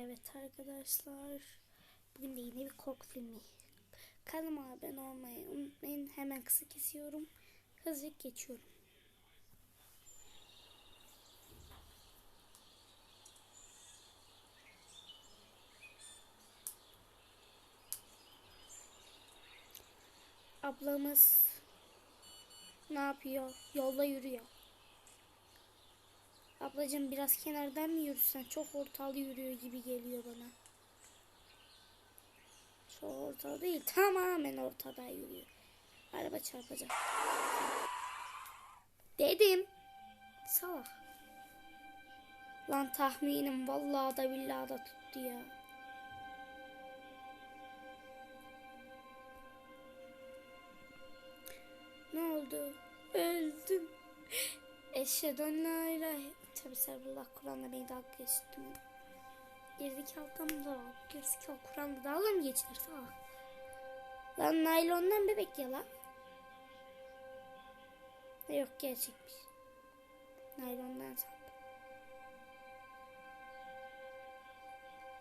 Evet arkadaşlar. Bugün de yine bir korku filmi. Kanalıma abone olmayı unutmayın. Hemen kısa kesiyorum. Hızlı geçiyorum. Ablamız ne yapıyor? Yolda yürüyor. Ablacığım biraz kenardan mı yürüsen? Çok ortalı yürüyor gibi geliyor bana. Çok ortalı değil. Tamamen ortada yürüyor. Araba çarpacak. Dedim. Salak. Lan tahminim vallahi da billahi da tuttu ya. Ne oldu? Öldüm. Eşhedü en la ilahe. Tabi Kur'an'la beni dalga geçti. Gerizekalı da var. Gerizekalı Kur'an'da dalga mı geçilir salak? Lan naylondan bebek ya lan. Yok gerçekmiş. Naylondan sandım.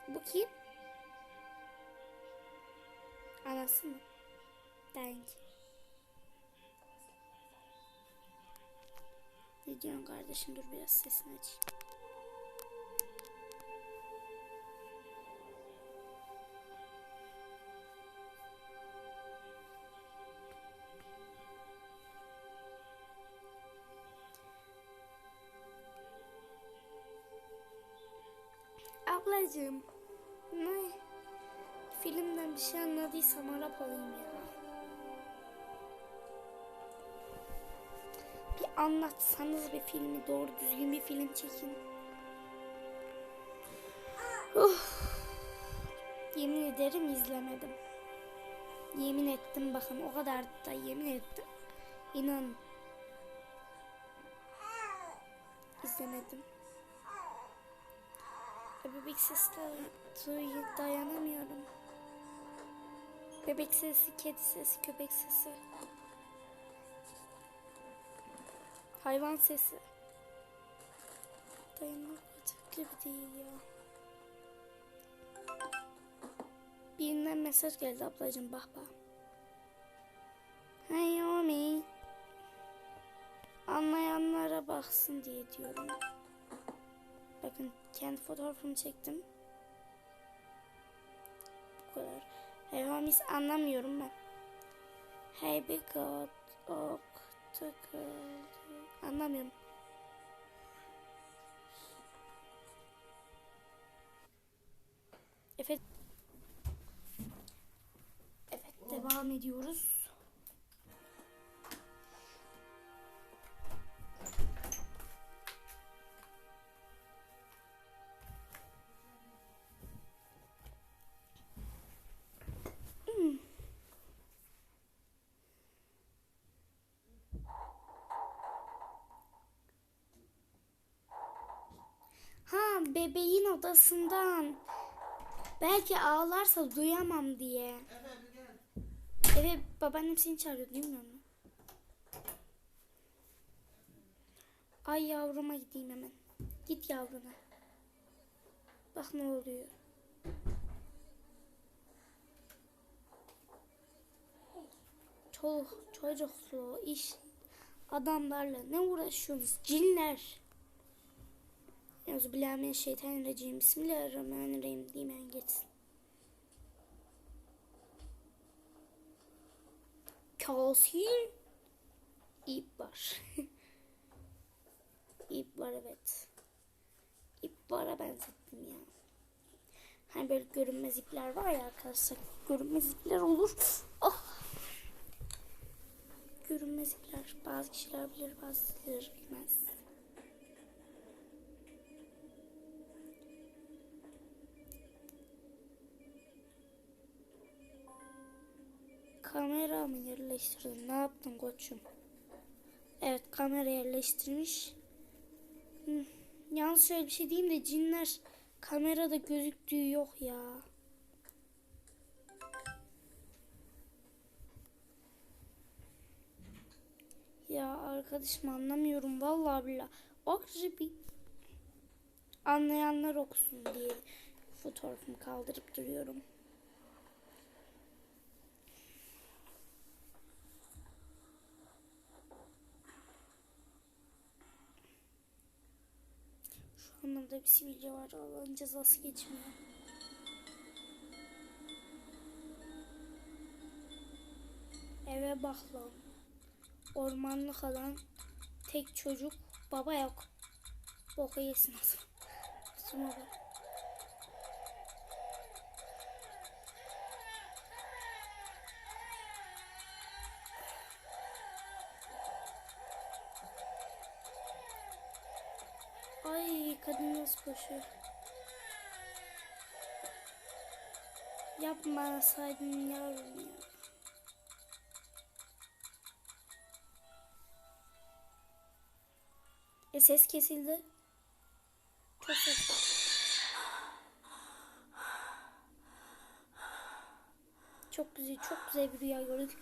Bu kim? Anası mı? Bence. Ne diyorsun kardeşim dur biraz sesini aç. Ablacığım. Ne? Filmden bir şey anladıysam Arap olayım ya. Anlatsanız bir filmi doğru düzgün bir film çekin. Of. Yemin ederim izlemedim. Yemin ettim bakın o kadar da yemin ettim. İnan. İzlemedim. Bebek sesleri dayanamıyorum. Bebek sesi, kedi sesi, köpek sesi. Hayvan sesi. Dayanılacak gibi değil ya. Birinden mesaj geldi ablacığım bak bak. Hey Omi. Anlayanlara baksın diye diyorum. Bakın kendi fotoğrafımı çektim. Bu kadar. Hey Homies anlamıyorum ben. Hey be God. Ok. Takıldı. Anlamıyorum. Evet. Evet devam ediyoruz. Bebeğin odasından. Belki ağlarsa duyamam diye. Evet babaannem seni çağırıyor değil mi? Ay yavruma gideyim hemen. Git yavruna. Bak ne oluyor. Çoluk çocuklu iş adamlarla ne uğraşıyorsunuz cinler. Euzubillahimineşşeytanirracim. Bismillahirrahmanirrahim. Dimen geçsin. Kasin. İp var. İp var evet. İp vara benzettim ya. Hani böyle görünmez ipler var ya arkadaşlar. Görünmez ipler olur. Oh. Görünmez ipler. Bazı kişiler bilir bazıları bilmez. Mı yerleştirdin? Ne yaptın koçum? Evet kamera yerleştirmiş. Yalnız şöyle bir şey diyeyim de cinler kamerada gözüktüğü yok ya. Ya arkadaşım anlamıyorum vallahi billahi. Akribi anlayanlar okusun diye Fotoğrafımı kaldırıp duruyorum. Şu anlamda bir sivilce var. Allah'ın cezası geçmiyor. Eve bak lan. Ormanlık alan tek çocuk baba yok. Boku yesin zaman. Şuna bak. Ay kadın nasıl koşuyor. Yapmasaydın yavrum ya. E ses kesildi. Çok ses. Çok güzel, çok güzel bir rüya gördük.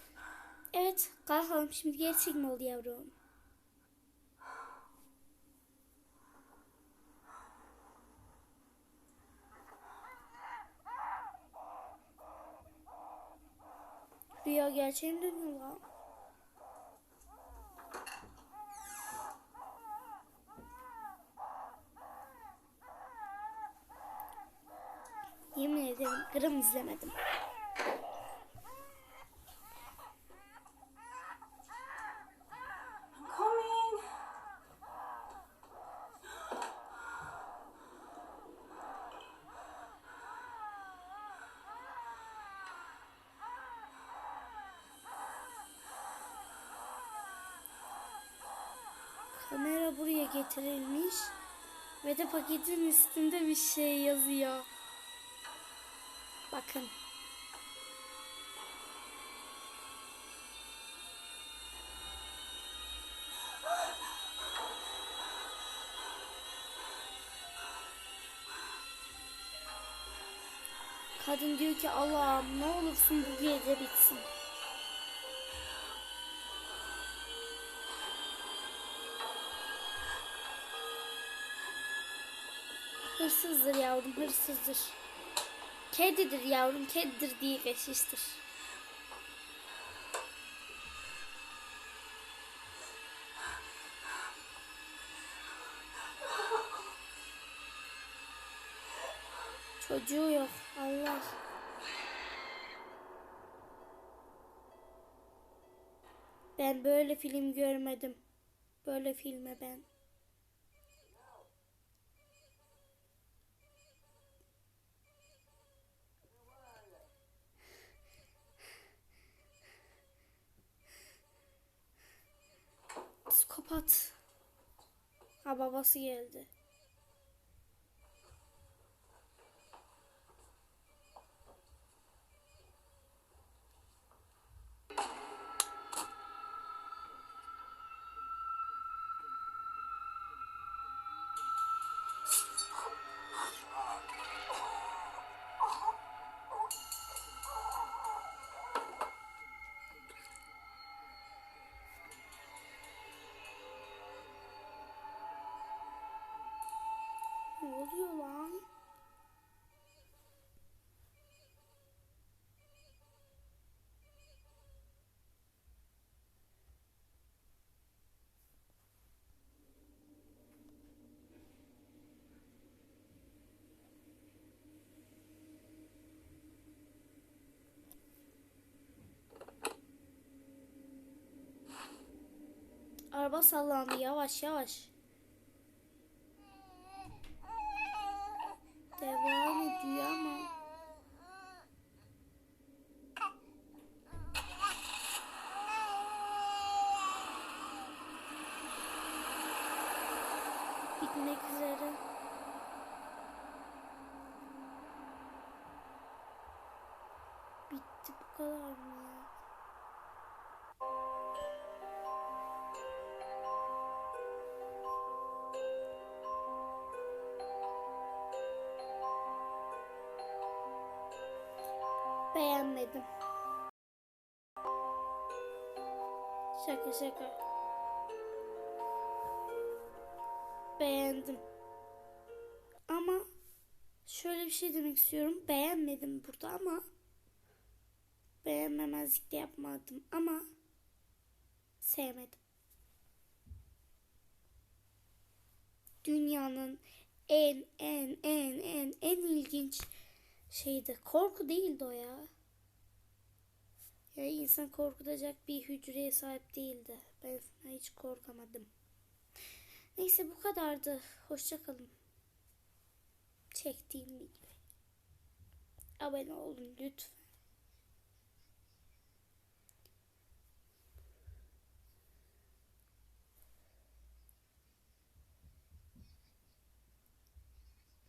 Evet, kalkalım. Şimdi gerçek mi oldu yavrum? Mi dönüyor lan? Yemin ederim gram izlemedim. Kamera buraya getirilmiş ve de paketin üstünde bir şey yazıyor. Bakın. Kadın diyor ki Allah'ım ne olursun bu gece bitsin. Hırsızdır yavrum hırsızdır. Kedidir yavrum kedidir diye geçiştir. Çocuğu yok Allah. Ben böyle film görmedim. Böyle filme ben. Psikopat. Ha babası geldi. Araba sallandı yavaş yavaş. Devam ediyor ama. Bitmek üzere. Bitti bu kadar mı Beğenmedim. Şaka şaka. Beğendim. Ama şöyle bir şey demek istiyorum. Beğenmedim burada ama beğenmemezlik de yapmadım ama sevmedim. Dünyanın en en en en en ilginç şeydi. Korku değildi o ya. Ya insan korkutacak bir hücreye sahip değildi. Ben hiç korkamadım. Neyse bu kadardı. Hoşçakalın. Çektiğim gibi. Abone olun lütfen.